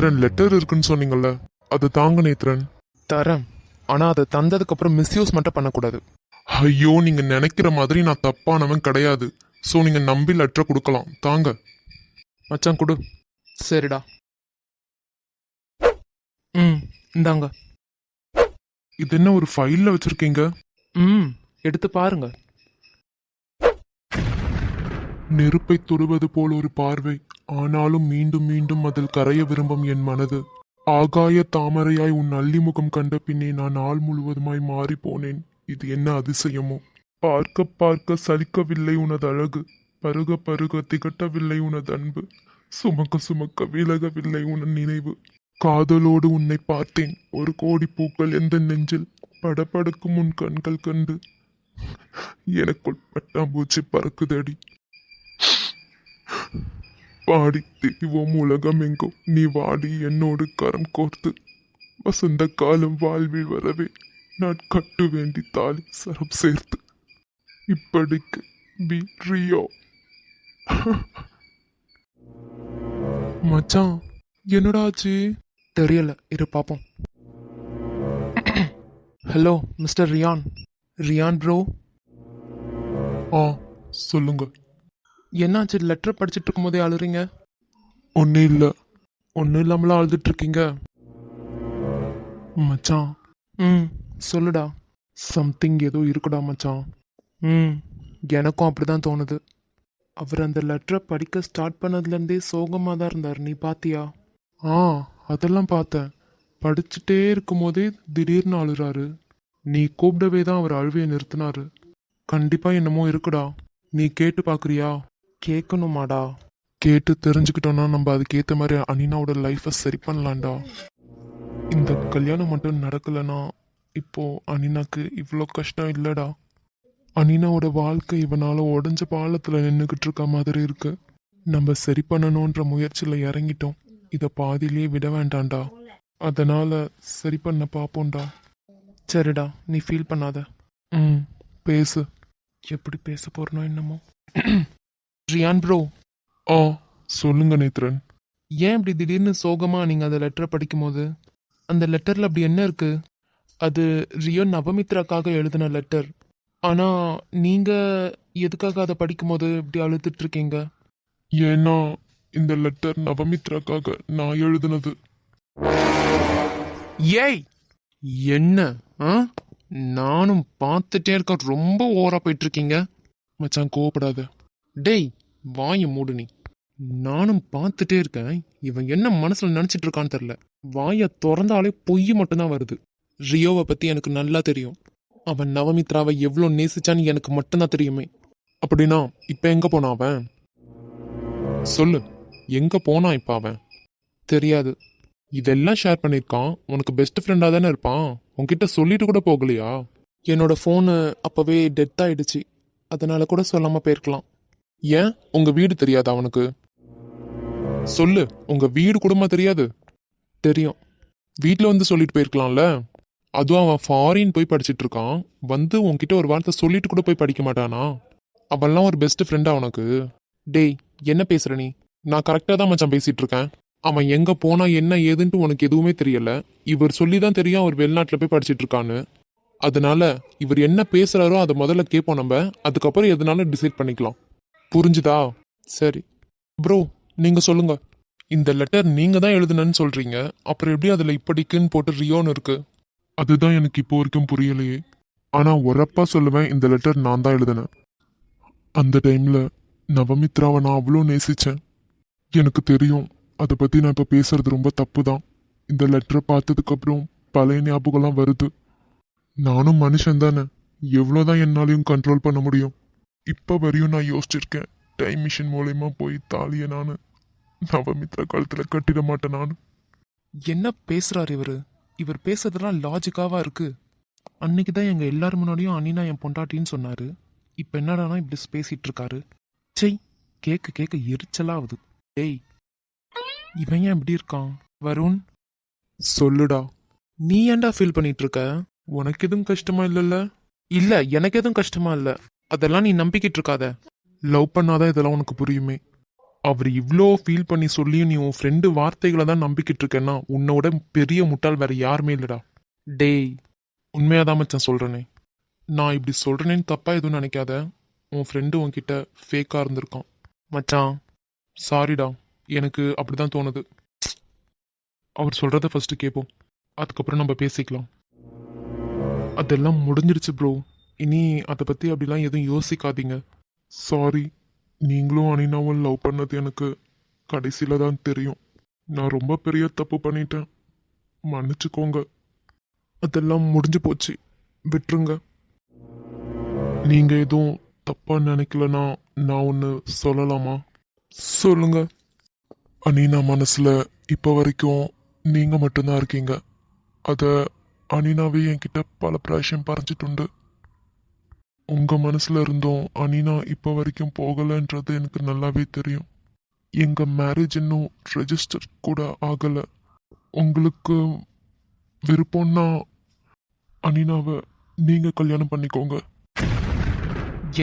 Nethran letter இருக்குன்னு சொன்னீங்கல்ல அது தாங்க நேத்ரன். தரேன். ஆனா அதை தந்ததுக்கு அப்புறம் மிஸ்யூஸ் மட்டும் பண்ணக்கூடாது. ஐயோ நீங்க நினைக்கிற மாதிரி நான் தப்பானவன் கிடையாது. ஸோ நீங்க நம்பி லெட்டர் கொடுக்கலாம். தாங்க. மச்சான் கொடு. சரிடா. ம் இந்தாங்க. இது என்ன ஒரு ஃபைல்ல வச்சிருக்கீங்க? ம் எடுத்து பாருங்க. நெருப்பை தொடுவது போல் ஒரு பார்வை. ஆனாலும் மீண்டும் மீண்டும் அதில் கரைய விரும்பும் என் மனது ஆகாய தாமரையாய் உன் அல்லிமுகம் கண்ட பின்னே நான் நாள் முழுவதுமாய் மாறி போனேன் இது என்ன அதிசயமோ? பார்க்க பார்க்க சலிக்கவில்லை உனது அழகு. பருக பருக திகட்டவில்லை உனது அன்பு. சுமக்க சுமக்க விலகவில்லை உன் நினைவு. காதலோடு உன்னை பார்த்தேன். ஒரு கோடி பூக்கள் எந்த நெஞ்சில் படபடக்கும் உன் கண்கள் கண்டு. எனக்குள் பட்டாம்பூச்சி பறக்குதடி. பாடி திரிவோம் உலகம் எங்கும். நீ வாடி என்னோடு கரம் கோர்த்து. வசந்த காலம் வாழ்வில் வரவே நான் கட்டு வேண்டி தாலி சரம் சேர்த்து. இப்படிக்கு பி ரியோ மச்சான் என்னடா ஆச்சு? தெரியல இரு பாப்போம். Hello mister Ryan Ryan bro ஆ சொல்லுங்க. என்னாச்சு லெட்டர் படிச்சுட்டு இருக்கும்போதே அழுறீங்க? ஒன்றும் இல்லை. ஒன்றும் இல்லாமலாம் அழுதுட்டு இருக்கீங்க மச்சான். ம் சொல்லுடா. சம்திங் ஏதோ இருக்குடா மச்சான். ம் எனக்கும் அப்படிதான் தோணுது. அவர் அந்த லெட்டரை படிக்க ஸ்டார்ட் பண்ணதுலேருந்தே சோகமாக தான் இருந்தார். நீ பாத்தியா? ஆ அதெல்லாம் பார்த்தேன். படிச்சுட்டே இருக்கும்போதே திடீர்னு அழுறாரு. நீ கூப்பிடவே தான் அவர் அழுவையை நிறுத்தினாரு. கண்டிப்பா என்னமோ இருக்குடா. நீ கேட்டு பார்க்கறியா கேட்கணுமாடா? கேட்டு தெரிஞ்சுக்கிட்டோன்னா நம்ம அதுக்கேற்ற மாதிரி அனினாவோட லைஃப்பை சரி பண்ணலாம்டா. இந்த கல்யாணம் மட்டும் நடக்கலைன்னா இப்போ அனினாக்கு இவ்வளோ கஷ்டம் இல்லைடா. அனினாவோட வாழ்க்கை இவனால் உடஞ்ச பாலத்தில் நின்றுக்கிட்டு இருக்க மாதிரி இருக்கு. நம்ம சரி பண்ணணுன்ற முயற்சியில் இறங்கிட்டோம். இதை பாதியிலே விட வேண்டாம்டா. அதனால் சரி பண்ண பார்ப்போம்டா சரிடா நீ ஃபீல் பண்ணாத. ம் பேசு. எப்படி பேச போகிறனோ என்னமோ. ரியான் ப்ரோ ஆ சொல்லுங்க நேத்ரன். ஏன் இப்படி திடீர்னு சோகமா நீங்க அந்த லெட்டரை படிக்கும்போது? அந்த லெட்டர்ல அப்படி என்ன இருக்கு? அது ரியோ நவமித்ராக்காக எழுதின லெட்டர் ஆனா நீங்க எதுக்காக அதை படிக்கும்போது இப்படி அழுதுட்டு இருக்கீங்க? ஏன்னா இந்த லெட்டர் நவமித்ராக்காக நான் எழுதுனது. ஏய் என்ன? ஆ? நானும் பார்த்துட்டே இருக்க ரொம்ப ஓவரா போயிட்டு இருக்கீங்க. மச்சான் கோவப்படாத. டேய் வாயை மூடு நீ. நானும் பார்த்துட்டே இருக்கேன். இவன் என்ன மனசில் நினச்சிட்டு இருக்கான்னு தெரில. வாயை திறந்தாலே பொய் மட்டும்தான் வருது. ரியோவை பற்றி எனக்கு நல்லா தெரியும். அவன் நவமித்ராவை எவ்வளோ நேசிச்சான்னு எனக்கு மட்டும்தான் தெரியுமே. அப்படின்னா இப்போ எங்கே போனான் அவன்? சொல்லு எங்கே போனான் இப்போ அவன்? தெரியாது. இதெல்லாம் ஷேர் பண்ணியிருக்கான். உனக்கு பெஸ்ட் ஃப்ரெண்டாக தானே இருப்பான். உன்கிட்ட சொல்லிட்டு கூட போகலையா? என்னோட ஃபோனு அப்போவே டெத் ஆயிடுச்சு. அதனால கூட சொல்லாமல் போயிருக்கலாம். ஏன் உங்க வீடு தெரியாதா அவனுக்கு சொல்லு உங்க வீடு கூடமா தெரியாது? தெரியும். வீட்டில் வந்து சொல்லிட்டு போயிருக்கலாம்ல? அதுவும் அவன் ஃபாரின் போய் படிச்சிட்டு இருக்கான். வந்து உன்கிட்ட ஒரு வார்த்தை சொல்லிட்டு கூட போய் படிக்க மாட்டானா? அவன்லாம் ஒரு பெஸ்ட் ஃப்ரெண்டா உனக்கு. டேய் என்ன பேசுற நீ? நான் கரெக்டாக தான் மச்சான் பேசிட்டு இருக்கேன். அவன் எங்கே போனா என்ன ஏதுன்ட்டு உனக்கு எதுவுமே தெரியல. இவர் சொல்லி தான் தெரியும் அவர் வெளிநாட்டில் போய் படிச்சுட்டு இருக்கான்னு. அதனால இவர் என்ன பேசுறாரோ அதை முதல்ல கேட்போம் நம்ம. அதுக்கப்புறம் எதுனாலும் டிசைட் பண்ணிக்கலாம். புரிஞ்சுதா? சரி. ப்ரோ நீங்கள் சொல்லுங்க. இந்த லெட்டர் நீங்கள் தான் எழுதுனன்னு சொல்கிறீங்க அப்புறம் எப்படி அதில் இப்படிக்குன்னு போட்டு ரியோன்னு இருக்கு? அதுதான் எனக்கு இப்போ வரைக்கும் புரியலையே. ஆனால் உரப்பா சொல்லுவேன் இந்த லெட்டர் நான் தான் எழுதினேன். அந்த டைமில் நவமித்ராவை நான் அவ்வளோ நேசித்தேன் எனக்கு தெரியும் அதை பற்றி நான் இப்போ பேசுறது ரொம்ப தப்பு தான் இந்த லெட்டரை பார்த்ததுக்கப்புறம் பழைய ஞாபகம்லாம் வருது. நானும் மனுஷன் தானே. எவ்வளோ தான் என்னாலையும் கண்ட்ரோல் பண்ண முடியும். இப்போ வரையும் நான் யோசிச்சிருக்கேன். டைம் மிஷின் மூலயமா போய் தாலியை நான் நவமித்ரா கழுத்தில் கட்டிட மாட்டேன் நான். என்ன பேசுறாரு இவரு? இவர் பேசுறதெல்லாம் லாஜிக்காவா இருக்கு. அன்னைக்கு தான் எங்க எல்லாரும் முன்னாடியும் அனினா என் பொண்டாட்டின்னு சொன்னாரு. இப்ப என்னடானா இப்படி பேசிட்டு இருக்காரு? செய் கேட்க கேட்க எரிச்சலாகுது டேய் இவன் ஏன் இப்படி இருக்கான்? வருண்? சொல்லுடா. நீ ஏன்டா ஃபீல் பண்ணிட்டு இருக்க? உனக்கு எதுவும் கஷ்டமா இல்லைல்ல? இல்ல எனக்கு எதுவும் கஷ்டமா இல்ல. அதெல்லாம் நீ நம்பிக்கிட்டு இருக்காத லவ் பண்ணாதான் இதெல்லாம் உனக்கு புரியுமே. அவர் இவ்வளோ ஃபீல் பண்ணி சொல்லியும் நீ உன் ஃப்ரெண்டு வார்த்தைகளை தான் நம்பிக்கிட்டு இருக்கேன்னா உன்னோட பெரிய முட்டாள் வேற யாருமே இல்லடா. டேய். உண்மையாக தான் மச்சான் சொல்கிறேனே நான் இப்படி சொல்கிறேனேன்னு தப்பாக எதுவும் நினைக்காத. உன் ஃப்ரெண்டு உன்கிட்ட ஃபேக்காக இருந்திருக்கான். மச்சான். சாரிடா எனக்கு அப்படிதான் தோணுது. அவர் சொல்கிறத ஃபர்ஸ்ட் கேட்போம் அதுக்கப்புறம் நம்ம பேசிக்கலாம். அதெல்லாம் முடிஞ்சிருச்சு ப்ரோ இனி அதை பற்றி அப்படிலாம் எதுவும் யோசிக்காதீங்க. சாரி நீங்களும் அனினாவும் லவ் பண்ணது எனக்கு கடைசியில் தான் தெரியும். நான் ரொம்ப பெரிய தப்பு பண்ணிட்டேன். மன்னிச்சுக்கோங்க. அதெல்லாம் முடிஞ்சு போச்சு. விட்டுருங்க. நீங்கள் எதுவும் தப்பாக நினைக்கலன்னா நான் ஒன்று சொல்லலாமா? சொல்லுங்க. அனினா மனசில் இப்போ வரைக்கும் நீங்கள் மட்டும்தான் இருக்கீங்க. அதை அனினாவே என்கிட்ட பல பிராவசியம் பறஞ்சிட்டுண்டு உங்கள் மனசில் இருந்தும். அனினா இப்போ வரைக்கும் போகலைன்றது எனக்கு நல்லாவே தெரியும். எங்கள் மேரேஜ் இன்னும் ரெஜிஸ்டர் கூட ஆகலை. உங்களுக்கு விருப்பம்னா அனினாவை நீங்கள் கல்யாணம் பண்ணிக்கோங்க.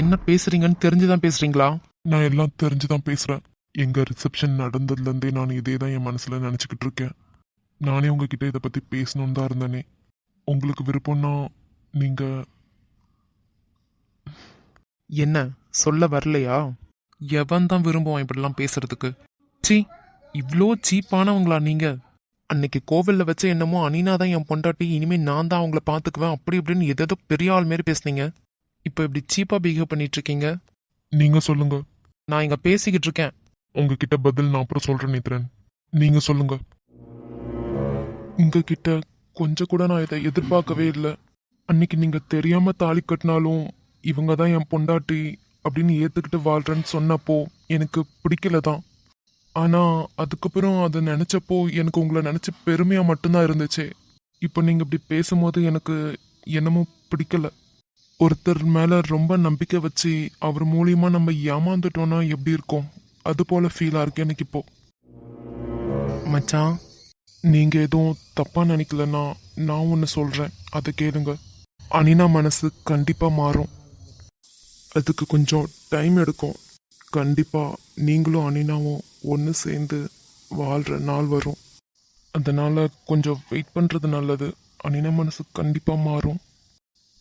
என்ன பேசுறீங்கன்னு தெரிஞ்சுதான் பேசுறீங்களா? நான் எல்லாம் தெரிஞ்சு தான் பேசுகிறேன் எங்கள் ரிசப்ஷன் நடந்ததுலேருந்தே நான் இதே தான் என் மனசில் நினச்சிக்கிட்டு இருக்கேன். நானே உங்ககிட்ட இதை பற்றி பேசணுன்னு தான் இருந்தேனே. உங்களுக்கு விருப்பம்னா நீங்கள் என்ன சொல்ல வரலையா? எவன் தான் விரும்புவான் இப்படிலாம் பேசுறதுக்கு? சீ இவ்வளோ சீப்பானவங்களா நீங்க? அன்னைக்கு கோவில்ல வச்ச என்னமோ அனினா தான் என் பொண்டாட்டி இனிமே நான் தான் அவங்கள பாத்துக்குவேன் அப்படி இப்படின்னு எதோ பெரிய ஆள் மாரி பேசுனீங்க. இப்போ இப்படி சீப்பா பிஹேவ் பண்ணிட்டு இருக்கீங்க நீங்கள் சொல்லுங்கள் நான் இங்க பேசிக்கிட்டு இருக்கேன். உங்ககிட்ட பதில் நான் அப்புறம் சொல்கிறேன் நித்ரன். நீங்கள் சொல்லுங்கள் உங்ககிட்ட கொஞ்சம் கூட நான் இதை எதிர்பார்க்கவே இல்லை. அன்னைக்கு நீங்கள் தெரியாமல் தாலி கட்டினாலும் இவங்க தான் என் பொண்டாட்டி அப்படின்னு ஏற்றுக்கிட்டு வாழ்கிறேன்னு சொன்னப்போ எனக்கு பிடிக்கல தான் ஆனால் அதுக்கப்புறம் அதை நினச்சப்போ எனக்கு உங்களை நினச்சி பெருமையாக மட்டும்தான் இருந்துச்சு. இப்போ நீங்கள் இப்படி பேசும்போது எனக்கு என்னமோ பிடிக்கல. ஒருத்தர் மேலே ரொம்ப நம்பிக்கை வச்சு அவர் மூலியமாக நம்ம ஏமாந்துட்டோன்னா எப்படி இருக்கும்? அது போல ஃபீலாக இருக்கு எனக்கு இப்போ. மச்சான் நீங்கள் எதுவும் தப்பாக நினைக்கலன்னா நான் ஒன்று சொல்கிறேன் அதை கேளுங்க. அனினா மனசு கண்டிப்பாக மாறும். அதுக்கு கொஞ்சம் டைம் எடுக்கும். கண்டிப்பாக நீங்களும் அனினாவும் ஒன்று சேர்ந்து வாழ்கிற நாள் வரும். அதனால் கொஞ்சம் வெயிட் பண்ணுறது நல்லது. அனினா மனசு கண்டிப்பாக மாறும்.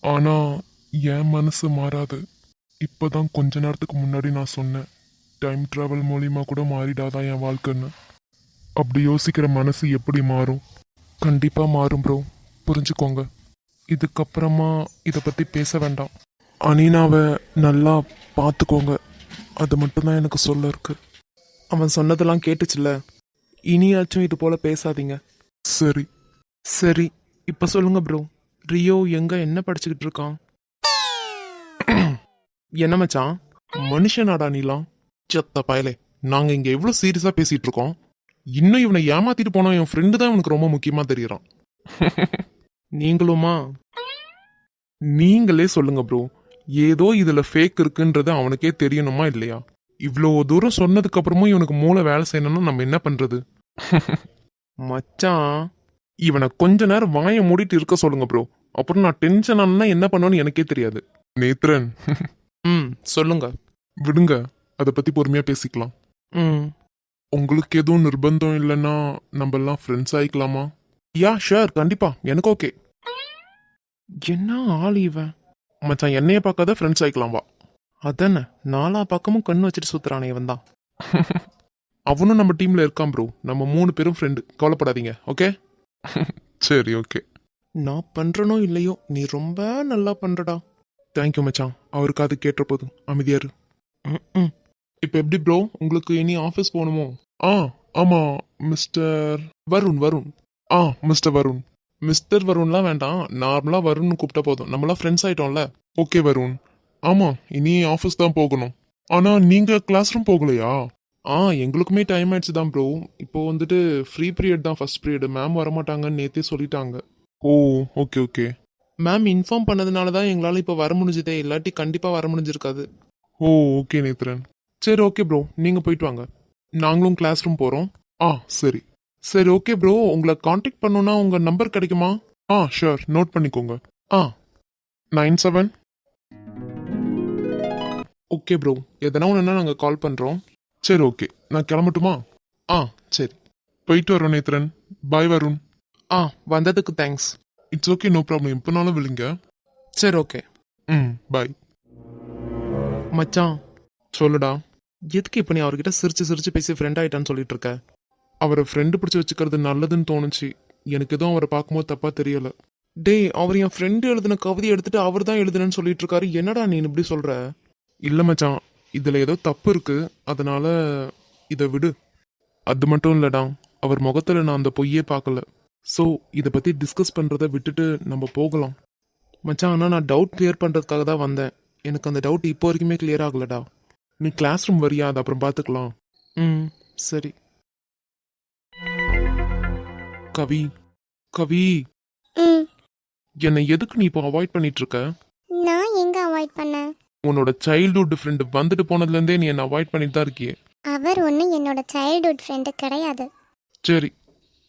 ஆனால் என் மனசு மாறாது. இப்போ தான் கொஞ்ச நேரத்துக்கு முன்னாடி நான் சொன்னேன். டைம் ட்ராவல் மூலிமா கூட மாறிடாதான் என் வாழ்க்கைன்னு. அப்படி யோசிக்கிற மனசு எப்படி மாறும்? கண்டிப்பாக மாறும் ப்ரோ புரிஞ்சுக்கோங்க. இதுக்கப்புறமா இதை பற்றி பேச வேண்டாம். அனினாவை நல்லா பார்த்துக்கோங்க. அது மட்டும்தான் எனக்கு சொல்ல இருக்கு. அவன் சொன்னதெல்லாம் கேட்டுச்சுல்ல? இனியாச்சும் இது போல பேசாதீங்க. சரி. சரி இப்ப சொல்லுங்க ப்ரோ ரியோ எங்க என்ன படிச்சுக்கிட்டு இருக்கான்? என்ன மச்சான்? மனுஷனாடா நீலாம் செத்த பயலே. நாங்க இங்க எவ்வளவு சீரியஸா பேசிட்டு இருக்கோம்? இன்னும் இவனை ஏமாத்திட்டு போனா என் ஃப்ரெண்டு தான் இவனுக்கு ரொம்ப முக்கியமா தெரியறான். நீங்களுமா? நீங்களே சொல்லுங்க ப்ரோ ஏதோ இதுல ஃபேக் இருக்குன்றது அவனுக்கே தெரியணுமா இல்லையா? இவ்வளோ தூரம் சொன்னதுக்கு அப்புறமும் இவனுக்கு மூளை வேலை செய்யணும்னா நம்ம என்ன பண்றது? மச்சான் இவனை கொஞ்ச நேரம் வாயை மூடிட்டு இருக்க சொல்லுங்க ப்ரோ அப்புறம் நான் டென்ஷன் ஆனா என்ன பண்ணுவேன்னு எனக்கே தெரியாது. நேத்ரன். ம் சொல்லுங்க. விடுங்க அதை பத்தி பொறுமையா பேசிக்கலாம். ம். உங்களுக்கு எதுவும் நிர்பந்தம் இல்லைன்னா நம்ம எல்லாம் ஃப்ரெண்ட்ஸ் ஆயிக்கலாமா? யா ஷூர் கண்டிப்பா எனக்கு ஓகே என்ன ஆள் இவன்? மச்சான் என்னைய பார்க்காத ஃப்ரெண்ட்ஸ் ஆயிக்கலாம் வா. அதானே நாலா பக்கமும் கண்ணு வச்சுட்டு சுத்துறானே இவன் தான். அவனும் நம்ம டீம்ல இருக்கான் ப்ரோ நம்ம மூணு பேரும் ஃப்ரெண்டு கவலைப்படாதீங்க ஓகே சரி ஓகே நான் பண்றனோ இல்லையோ நீ ரொம்ப நல்லா பண்றடா. தேங்க்யூ மச்சான். அவருக்கு அது கேட்ட போதும். அமைதியாரு ம் இப்போ எப்படி ப்ரோ உங்களுக்கு இனி ஆஃபீஸ் போகணுமோ? ஆ ஆமா மிஸ்டர் வருண் வருண். ஆ மிஸ்டர் வருண். மிஸ்டர் வருண்லாம் வேண்டாம். நார்மலாக வருண்னு கூப்பிட்டா போதும். நம்மளாம் ஃப்ரெண்ட்ஸ் ஆயிட்டோம்ல. ஓகே வருண். ஆமாம் இனி ஆஃபீஸ் தான் போகணும். ஆனால் நீங்கள் கிளாஸ் ரூம் போகலையா? ஆ எங்களுக்குமே டைம் ஆயிடுச்சு தான் ப்ரோ இப்போ வந்துட்டு ஃப்ரீ பீரியட் தான் ஃபர்ஸ்ட் பீரியட் மேம் வரமாட்டாங்கன்னு நேற்றே சொல்லிட்டாங்க. Oh okay okay ma'am inform பண்ணதுனால தான் எங்களால் இப்போ வர முடிஞ்சதே. இல்லாட்டி கண்டிப்பாக வர முடிஞ்சிருக்காது. Oh okay Nethran. சரி ஓகே ப்ரோ நீங்கள் போயிட்டு வாங்க. நாங்களும் கிளாஸ் ரூம் போகிறோம் ஆ சரி. சரி ஓகே ப்ரோ உங்களை காண்டாக்ட் பண்ணுன்னா உங்கள் நம்பர் கிடைக்குமா? ஆ ஷூர் நோட் பண்ணிக்கோங்க. ஆ நைன் செவன் ஓகே ப்ரோ எதனா ஒன்றுனா நாங்கள் கால் பண்ணுறோம் சரி ஓகே நான் கிளம்பட்டுமா? ஆ சரி. போயிட்டு வரோம் நேத்ரன். பாய் வருண். ஆ வந்ததுக்கு thanks it's okay no problem எப்போனாலும் விழுங்க. சரி ஓகே ம் பாய் மச்சான். சொல்லுடா. எதுக்கு இப்போ நீ அவர்கிட்ட சிரிச்சு சிரிச்சு பேசி ஃப்ரெண்ட் ஆயிட்டான்னு சொல்லிட்டு இருக்க? அவரை ஃப்ரெண்டு பிடிச்சி வச்சுக்கிறது நல்லதுன்னு தோணுச்சு. எனக்கு எதுவும் அவரை பார்க்கும்போது தப்பா தெரியல. டேய் அவர் என் ஃப்ரெண்டு எழுதின கவிதை எடுத்துட்டு அவர் தான் எழுதுனேன்னு சொல்லிட்டு இருக்காரு. என்னடா நீ இப்படி சொல்ற? இல்லை மச்சான் இதில் ஏதோ தப்பு இருக்கு. அதனால இதை விடு. அது மட்டும் இல்லடா அவர் முகத்தில் நான் அந்த பொய்யே பார்க்கல. ஸோ இதை பற்றி டிஸ்கஸ் பண்ணுறதை விட்டுட்டு நம்ம போகலாம். மச்சான் ஆனால் நான் டவுட் கிளியர் பண்ணுறதுக்காக தான் வந்தேன். எனக்கு அந்த டவுட் இப்போ வரைக்குமே கிளியர் ஆகலடா. நீ கிளாஸ் ரூம் வரியா? அது அப்புறம் பார்த்துக்கலாம் ம் சரி. கவி. கவி. ம். என்னை எதுக்கு நீ இப்போ அவாய்ட் பண்ணிட்டு இருக்க நான் எங்க அவாய்ட் பண்ணேன் உன்னோட சைல்ட்ஹுட் ஃப்ரெண்டு வந்துட்டு போனதுலேருந்தே நீ என்னை அவாய்ட் பண்ணிட்டு தான் இருக்கியே. அவர் ஒன்றும் என்னோட சைல்ட்ஹுட் ஃப்ரெண்டு கிடையாது. சரி.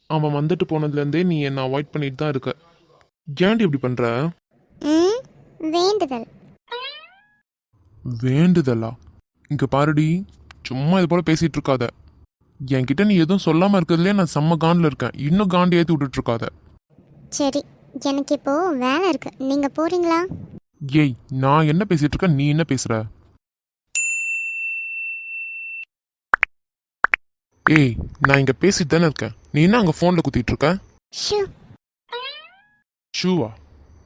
அவன் வந்துட்டு போனதுலேருந்தே நீ என்னை அவாய்ட் பண்ணிட்டு தான் இருக்க. ஏன்டி இப்படி பண்ற? ம். வேண்டுதல். வேண்டுதலா? இங்க பாருடி. சும்மா இது போல பேசிட்டு இருக்காத. என்கிட்ட நீ எதுவும் சொல்லாம இருக்கிறதுலே நான் செம்ம காண்டில் இருக்கேன். இன்னும் காண்டி ஏற்றி விட்டுட்டு இருக்காத சரி எனக்கு இப்போ வேலை இருக்கு. நீங்க போறீங்களா? ஏய் நான் என்ன பேசிட்டு இருக்கேன்? நீ என்ன பேசுற? ஏய் நான் இங்க பேசிட்டு தானே இருக்கேன். நீ என்ன அங்க போன்ல குத்திட்டு இருக்க? ஷூ. ஷூவா?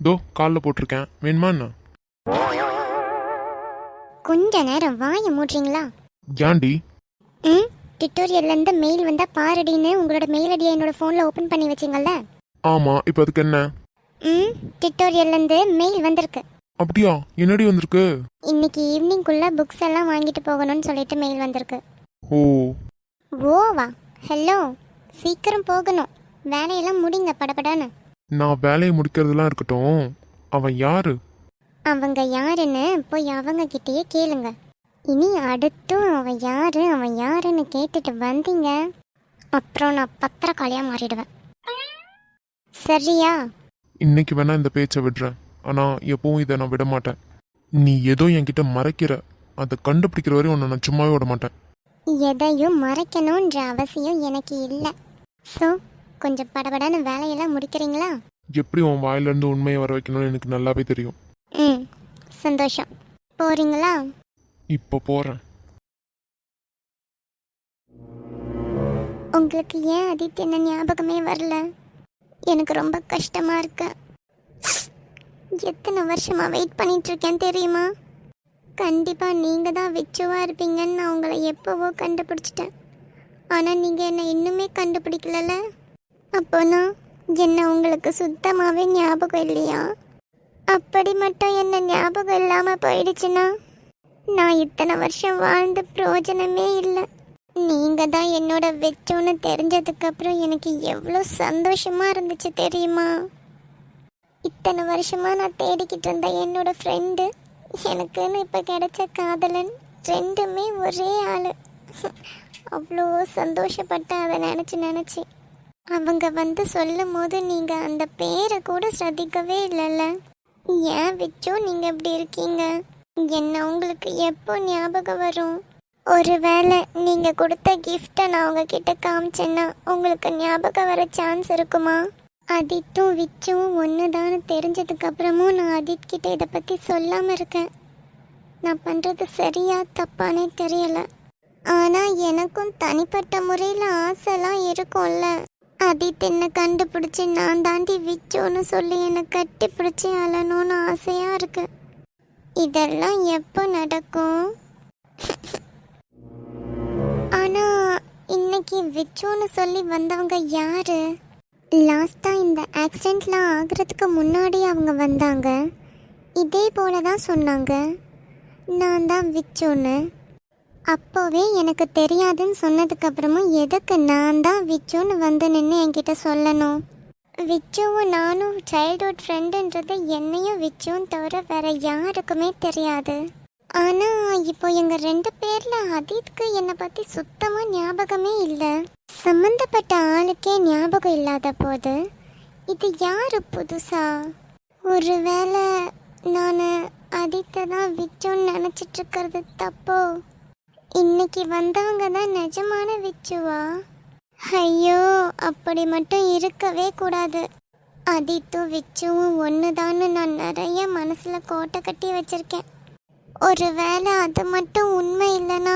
தோ காலில் போட்டிருக்கேன். வேணுமா என்ன? கொஞ்ச நேரம் வாயை மூடுறீங்களா? ஏன்டி? ம்? டிட்டோரியல்லேருந்து மெயில் வந்தா பாருடின்னு உங்களோட மெயில் ஐடியை என்னோட ஃபோனில் ஓப்பன் பண்ணி வச்சிங்கல்ல? ஆமா இப்போ அதுக்கு என்ன? ம் டிட்டோரியல்லேருந்து மெயில் வந்திருக்கு. அப்படியா? என்னடி வந்திருக்கு? இன்னைக்கு ஈவினிங்குள்ள புக்ஸ் எல்லாம் வாங்கிட்டு போகணும்னு சொல்லிட்டு மெயில் வந்திருக்கு. ஓ. ஓவா ஹலோ சீக்கிரம் போகணும். வேலையெல்லாம் முடிங்க படபடான்னு. நான் வேலையை முடிக்கிறதுலாம் இருக்கட்டும். அவன் யாரு? அவங்க யாருன்னு போய் அவங்க கிட்டயே கேளுங்க. இனி அடுத்தும் அவன் யாரு அவன் யாருன்னு கேட்டுட்டு வந்தீங்க? அப்புறம் நான் பத்திரக்காளியா மாறிடுவேன். சரியா? இன்னைக்கு வேணா இந்த பேச்சை விடுறேன் ஆனா எப்பவும் இதை நான் விட மாட்டேன். நீ ஏதோ என்கிட்ட மறைக்கிற. அதை கண்டுபிடிக்கிற வரையும் உன்னை நான் சும்மாவே விட மாட்டேன். எதையும் மறைக்கணுன்ற அவசியம் எனக்கு இல்லை. ஸோ கொஞ்சம் படபடன்னு வேலையெல்லாம் முடிக்கிறீங்களா? எப்படி உன் வாயிலிருந்து உண்மையை வர வைக்கணும்னு எனக்கு நல்லாவே தெரியும். ம் சந்தோஷம். போறீங்களா? இப்போ போறேன். உங்களுக்கு ஏன் அதித்தி என்ன ஞாபகமே வரல? எனக்கு ரொம்ப கஷ்டமா இருக்கு. எத்தனை வருஷமா வெயிட் பண்ணிட்டு இருக்கேன் தெரியுமா? கண்டிப்பா நீங்க தான் விச்சுவா இருப்பீங்கன்னு நான் உங்களை எப்போவோ கண்டுபிடிச்சிட்டேன். ஆனா நீங்க என்ன இன்னுமே கண்டுபிடிக்கலல அப்போனா என்ன உங்களுக்கு சுத்தமாவே ஞாபகம் இல்லையா? அப்படி மட்டும் என்ன ஞாபகம் இல்லாம போயிடுச்சுன்னா? நான் இத்தனை வருஷம் வாழ்ந்த பிரயோஜனமே இல்லை. நீங்கள் தான் என்னோட வெச்சோன்னு தெரிஞ்சதுக்கப்புறம் எனக்கு எவ்வளோ சந்தோஷமாக இருந்துச்சு தெரியுமா? இத்தனை வருஷமாக நான் தேடிக்கிட்டு இருந்த என்னோட ஃப்ரெண்டு எனக்குன்னு இப்போ கிடைச்ச காதலன் ரெண்டுமே ஒரே ஆள். அவ்வளோ சந்தோஷப்பட்டேன் அதை நினச்சி நினச்சி. அவங்க வந்து சொல்லும் போது நீங்கள் அந்த பேரை கூட சிரதிக்கவே இல்லைல்ல. ஏன் வச்சும் நீங்கள் இப்படி இருக்கீங்க? என்ன உங்களுக்கு எப்போ ஞாபகம் வரும்? ஒருவேளை நீங்க கொடுத்த கிஃப்டை நான் உங்ககிட்ட காமிச்சேன்னா உங்களுக்கு ஞாபகம் வர சான்ஸ் இருக்குமா? அதித்தும் விச்சும் ஒன்று தெரிஞ்சதுக்கு அப்புறமும் நான் அதித் கிட்ட இதை பற்றி சொல்லாமல் இருக்கேன். நான் பண்ணுறது சரியா தப்பானே தெரியல. ஆனால் எனக்கும் தனிப்பட்ட முறையில் ஆசைலாம் இருக்கும்ல. அதித் என்னை கண்டுபிடிச்சி நான் தாண்டி விச்சோன்னு சொல்லி என்னை கட்டி பிடிச்சி அழணும்னு ஆசையாக இருக்குது இதெல்லாம் எப்போ நடக்கும்? ஆனா இன்னைக்கு விச்சோன்னு சொல்லி வந்தவங்க யாரு? லாஸ்டா இந்த ஆக்சிடென்ட்லாம் ஆகுறதுக்கு முன்னாடி அவங்க வந்தாங்க. இதே போல தான் சொன்னாங்க. நான் தான் விச்சோன்னு. அப்போவே எனக்கு தெரியாதுன்னு சொன்னதுக்கப்புறமும் எதுக்கு நான் தான் விச்சோன்னு வந்து நின்று என்கிட்ட சொல்லணும்? விச்சுவும் நானும் சைல்ட்ஹுட் ஃப்ரெண்டுன்றது என்னையும் விச்சுவும் தவிர வேற யாருக்குமே தெரியாது. ஆனா இப்போ எங்க ரெண்டு பேர்ல அதீத்க்கு என்னை பத்தி சுத்தமா ஞாபகமே இல்லை. சம்மந்தப்பட்ட ஆளுக்கே ஞாபகம் இல்லாத போது இது யாரு புதுசா? ஒருவேளை நான் அதித்தை தான் விச்சோன்னு நினச்சிட்ருக்கிறது தப்போ? இன்னைக்கு வந்தவங்க தான் நிஜமான விச்சுவா? ஐயோ அப்படி மட்டும் இருக்கவே கூடாது. அதித்தும் விச்சுவும் ஒண்ணுதான்னு நான் நிறைய மனசுல கோட்டை கட்டி வச்சிருக்கேன். ஒருவேளை அது மட்டும் உண்மை இல்லைனா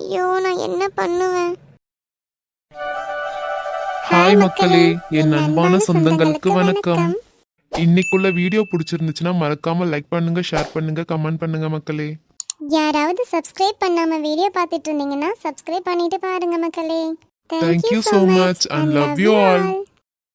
ஐயோ நான் என்ன பண்ணுவேன்? ஹாய் மக்களே என் அன்பான சொந்தங்களுக்கு வணக்கம். இன்னைக்குள்ள வீடியோ பிடிச்சிருந்துச்சுன்னா மறக்காம லைக் பண்ணுங்க ஷேர் பண்ணுங்க கமெண்ட் பண்ணுங்க மக்களே. யாராவது சப்ஸ்கிரைப் பண்ணாம வீடியோ பார்த்துட்டு இருந்தீங்கன்னா சப்ஸ்கிரைப் பண்ணிட்டு பாருங்க மக்களே. Thank you so much. and love you all.